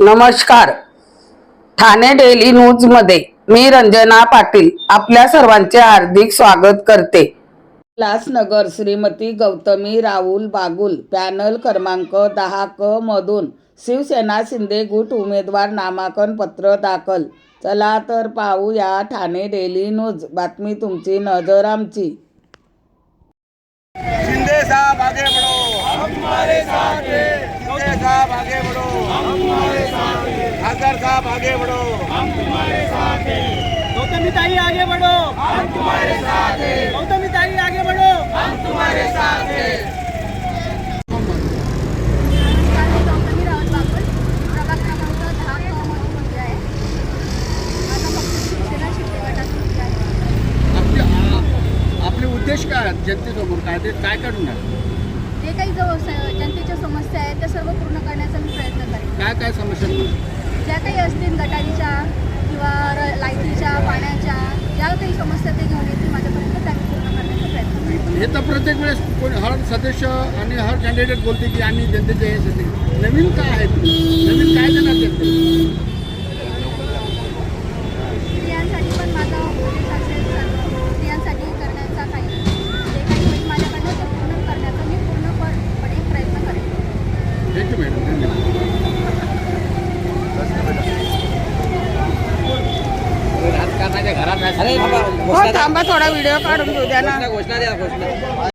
नमस्कार. ठाणे डेली न्यूजमध्ये मी रंजना पाटील आपल्या सर्वांचे हार्दिक स्वागत करते. उल्हासनगर श्रीमती गौतमी राहुल बागुल पॅनल क्रमांक दहा क मधून शिवसेना शिंदे गुट उमेदवार नामांकन पत्र दाखल. चला तर पाहूया ठाणे डेली न्यूज बातमी तुमची नजर आमची. शिंदे साहब आगे बढ़ो हम तुम्हारे साथ हैं शिंदे साहब आगे बढ़ो हम तुम्हारे साथ हैं ठाकर साहब आगे बढ़ो। हम तुम्हारे साथ हैं। गौतमी ताई आगे बढ़ो। हम तुम्हारे साथ हैं। गौतमी ताई आगे बढ़ो। हम तुम्हारे साथ हैं। उद्देश काय आहेत जनतेसमोर? काय ते काय करणार जे काही जनतेच्या समस्या आहेत त्या सर्व पूर्ण करण्याचा मी प्रयत्न करेन. काय काय समस्या ज्या काही असतील गटारीच्या किंवा र- लाईटीच्या पाण्याच्या ज्या काही समस्या ते घेऊन येतील माझ्यापर्यंत त्या पूर्ण करण्याचा प्रयत्न हे तर प्रत्येक वेळेस कोण हर सदस्य आणि हर कॅन्डिडेट बोलते की आम्ही जनतेचे हे नवीन काय आहे नवीन काय देणार जनते स्त्रियांसाठी पण माझा उद्देश असेल सर्व स्त्रियांसाठी करण्याचा काही जे काही होईल माझ्याकडनं ते पूर्ण करण्याचा मी पूर्णपणे प्रयत्न करेन थँक्यू मॅडम धन्यवाद थांबा थोडा व्हिडिओ काढून घेऊ द्या ना